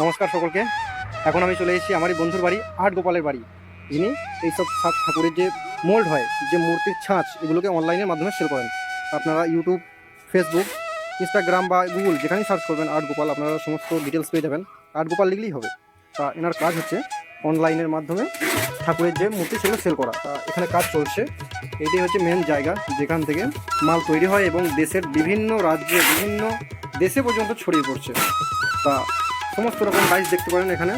নমস্কার সকলকে। এখন আমি চলে এসেছি আমারই বন্ধুর বাড়ি আট গোপালের বাড়ি। যিনি এইসব সাত ঠাকুরের যে মোল্ড হয়, যে মূর্তির ছাঁচ, এগুলোকে অনলাইনের মাধ্যমে সেল করেন। আপনারা ইউটিউব ফেসবুক ইনস্টাগ্রাম বা গুগল যেখানেই সার্চ করবেন আর্ট গোপাল আপনারা সমস্ত ডিটেলস পেয়ে যাবেন। আর্ট গোপাল লিখলেই হবে। তা এনার কাজ হচ্ছে অনলাইনের মাধ্যমে ঠাকুরের যে মূর্তি, সেগুলো সেল করা। তা এখানে কাজ চলছে। এটি হচ্ছে মেন জায়গা, যেখান থেকে মাল তৈরি হয় এবং দেশের বিভিন্ন রাজ্যে, বিভিন্ন দেশে পর্যন্ত ছড়িয়ে পড়ছে। তা সমস্ত রকম ডাইস দেখতে পারেন এখানে।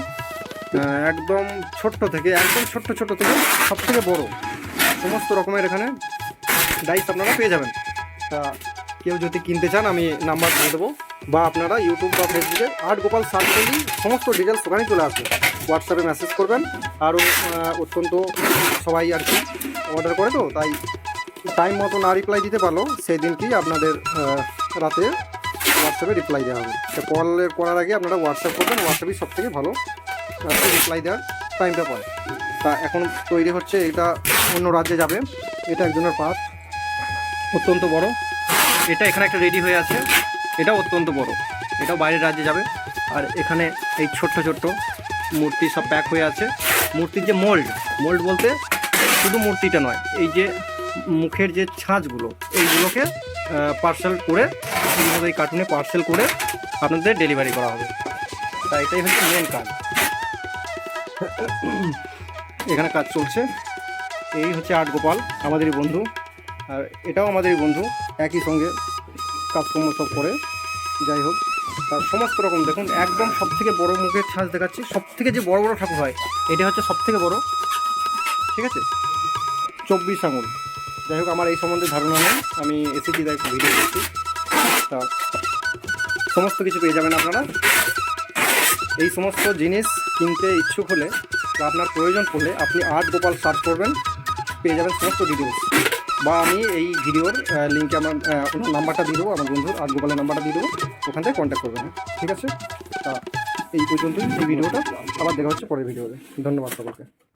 একদম ছোট্ট থেকে, একদম ছোট্ট ছোট্ট থেকে সব থেকে বড় সমস্ত রকমের এখানে ডাইস আপনারা পেয়ে যাবেন। তা কেউ যদি কিনতে চান, আমি নাম্বার দিয়ে দেবো। বা আপনারা ইউটিউব বা ফেসবুকে আর্ট গোপাল সার্চ করলেই সমস্ত ডিটেলস ওখানেই চলে আসবে। হোয়াটসঅ্যাপে মেসেজ করবেন। আরও অত্যন্ত সবাই আর কি অর্ডার করে তো, তাই টাইম মতো না রিপ্লাই দিতে পারল সেই দিনকেই আপনাদের রাতে হোয়াটসঅ্যাপে রিপ্লাই দেওয়া হবে। তো কল করার আগে আপনারা হোয়াটসঅ্যাপ করবেন। হোয়াটসঅ্যাপই সব থেকে ভালো রিপ্লাই দেওয়ার টাইমটা পায় তা এখন তৈরি হচ্ছে এটা অন্য রাজ্যে যাবে। এটা একজনের পাস অত্যন্ত বড়। এটা এখানে একটা রেডি হয়ে আছে। এটা অত্যন্ত বড়। এটাও বাইরের রাজ্যে যাবে। আর এখানে এই ছোট্ট ছোট্ট মূর্তি সব প্যাক হয়ে আছে। মূর্তির যে মোল্ড মোল্ড বলতে শুধু মূর্তিটা নয়, এই যে মুখের যে ছাঁচগুলো, এইগুলোকে পার্সেল করে এইভাবে এই কার্টুনে পার্সেল করে আপনাদের ডেলিভারি করা হবে। তাই এটাই হচ্ছে মেন কাজ। এখানে কাজ চলছে। এই হচ্ছে আট গোপাল, আমাদেরই বন্ধু। আর এটাও আমাদেরই বন্ধু, একই সঙ্গে কাজকর্ম সব করে। যাই হোক তার সমস্ত রকম দেখুন, একদম সব থেকে বড়ো মুখের ছাঁচ দেখাচ্ছি। সব থেকে যে বড় বড় ঠাকুর হয় এটা হচ্ছে সব থেকে বড়। ঠিক আছে? চব্বিশ আঙুল। যাই হোক, আমার এই সম্বন্ধে ধারণা নেই। আমি এসেছি তাই ভিডিও করছি তা সমস্ত কিছু পেয়ে যাবেন আপনারা। এই সমস্ত জিনিস কিনতে ইচ্ছুক হলে আপনার প্রয়োজন পড়লে আপনি আর্ট গোপাল সার্চ করবেন, পেয়ে যাবেন সমস্ত ডিটেলস বা আমি এই ভিডিওর লিঙ্কে আমার ওনার নাম্বারটা দিয়ে দেবো, আমার বন্ধুর আর্ট গোপালের নাম্বারটা দিয়ে দেবো। ওখান থেকে কন্ট্যাক্ট করবেন, ঠিক আছে? তা এই পর্যন্তই এই ভিডিওটা। আবার দেখা হচ্ছে পরের ভিডিওতে। ধন্যবাদ সকলকে।